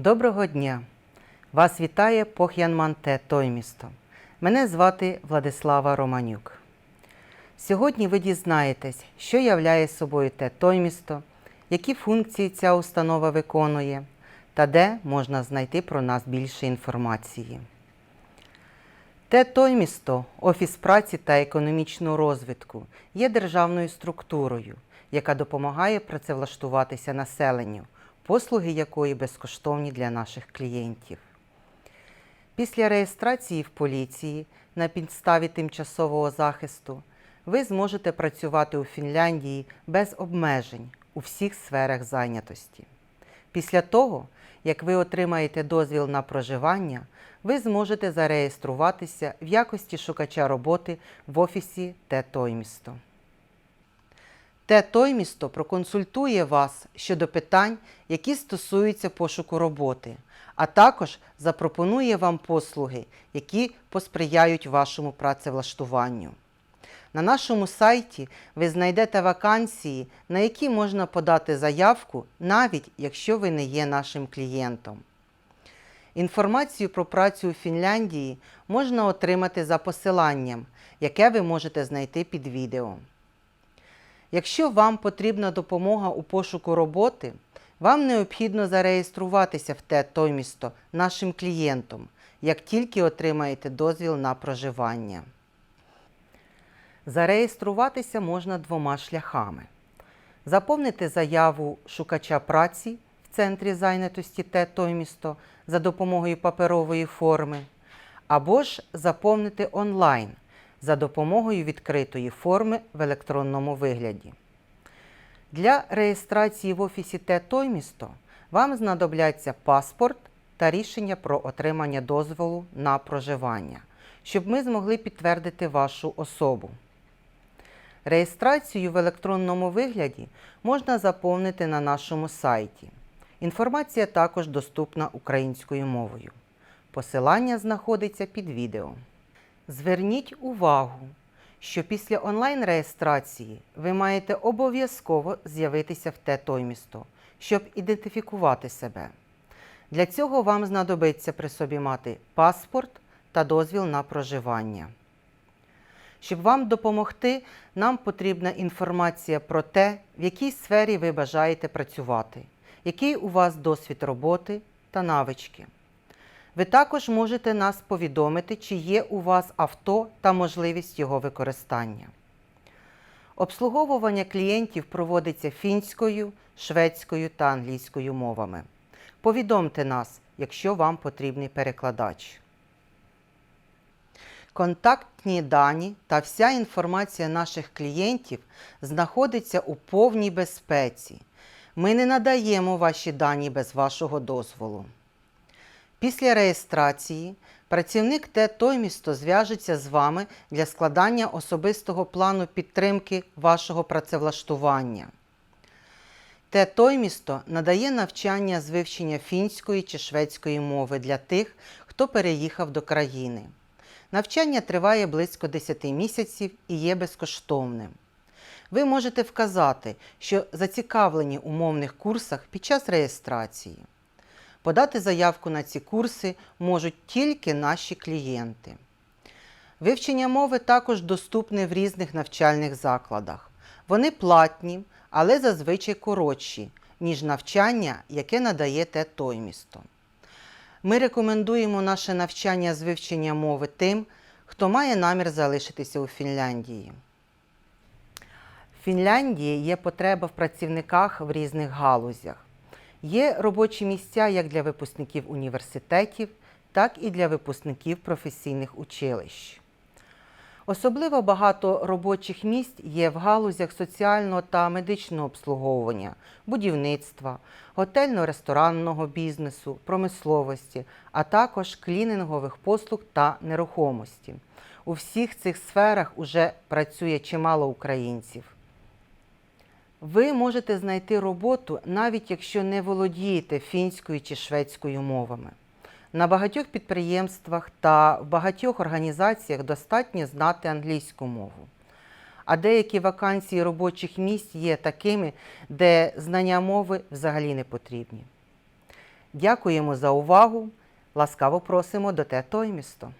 Доброго дня! Вас вітає Пох'янманте Тоймісто. Мене звати Владислава Романюк. Сьогодні ви дізнаєтесь, що являє собою те Тоймісто, які функції ця установа виконує та де можна знайти про нас більше інформації. Те Тоймісто, Офіс праці та економічного розвитку, є державною структурою, яка допомагає працевлаштуватися населенню, послуги якої безкоштовні для наших клієнтів. Після реєстрації в поліції на підставі тимчасового захисту ви зможете працювати у Фінляндії без обмежень у всіх сферах зайнятості. Після того, як ви отримаєте дозвіл на проживання, ви зможете зареєструватися в якості шукача роботи в офісі Те Тоймісто. Те Тоймісто проконсультує вас щодо питань, які стосуються пошуку роботи, а також запропонує вам послуги, які посприяють вашому працевлаштуванню. На нашому сайті ви знайдете вакансії, на які можна подати заявку, навіть якщо ви не є нашим клієнтом. Інформацію про працю у Фінляндії можна отримати за посиланням, яке ви можете знайти під відео. Якщо вам потрібна допомога у пошуку роботи, вам необхідно зареєструватися в те Тоймісто нашим клієнтом, як тільки отримаєте дозвіл на проживання. Зареєструватися можна двома шляхами: заповнити заяву шукача праці в центрі зайнятості те Тоймісто за допомогою паперової форми, або ж заповнити онлайн за допомогою відкритої форми в електронному вигляді. Для реєстрації в офісі Те Тоймісто вам знадобляться паспорт та рішення про отримання дозволу на проживання, щоб ми змогли підтвердити вашу особу. Реєстрацію в електронному вигляді можна заповнити на нашому сайті. Інформація також доступна українською мовою. Посилання знаходиться під відео. Зверніть увагу, що після онлайн-реєстрації ви маєте обов'язково з'явитися в те Тоймісто, щоб ідентифікувати себе. Для цього вам знадобиться при собі мати паспорт та дозвіл на проживання. Щоб вам допомогти, нам потрібна інформація про те, в якій сфері ви бажаєте працювати, який у вас досвід роботи та навички. Ви також можете нас повідомити, чи є у вас авто та можливість його використання. Обслуговування клієнтів проводиться фінською, шведською та англійською мовами. Повідомте нас, якщо вам потрібний перекладач. Контактні дані та вся інформація наших клієнтів знаходиться у повній безпеці. Ми не надаємо ваші дані без вашого дозволу. Після реєстрації працівник те Тоймісто зв'яжеться з вами для складання особистого плану підтримки вашого працевлаштування. Те Тоймісто надає навчання з вивчення фінської чи шведської мови для тих, хто переїхав до країни. Навчання триває близько 10 місяців і є безкоштовним. Ви можете вказати, що зацікавлені у мовних курсах під час реєстрації. Подати заявку на ці курси можуть тільки наші клієнти. Вивчення мови також доступне в різних навчальних закладах. Вони платні, але зазвичай коротші, ніж навчання, яке надає те Тоймісто. Ми рекомендуємо наше навчання з вивчення мови тим, хто має намір залишитися у Фінляндії. В Фінляндії є потреба в працівниках в різних галузях. Є робочі місця як для випускників університетів, так і для випускників професійних училищ. Особливо багато робочих місць є в галузях соціального та медичного обслуговування, будівництва, готельно-ресторанного бізнесу, промисловості, а також клінінгових послуг та нерухомості. У всіх цих сферах уже працює чимало українців. Ви можете знайти роботу, навіть якщо не володієте фінською чи шведською мовами. На багатьох підприємствах та в багатьох організаціях достатньо знати англійську мову. А деякі вакансії робочих місць є такими, де знання мови взагалі не потрібні. Дякуємо за увагу. Ласкаво просимо до те той місто.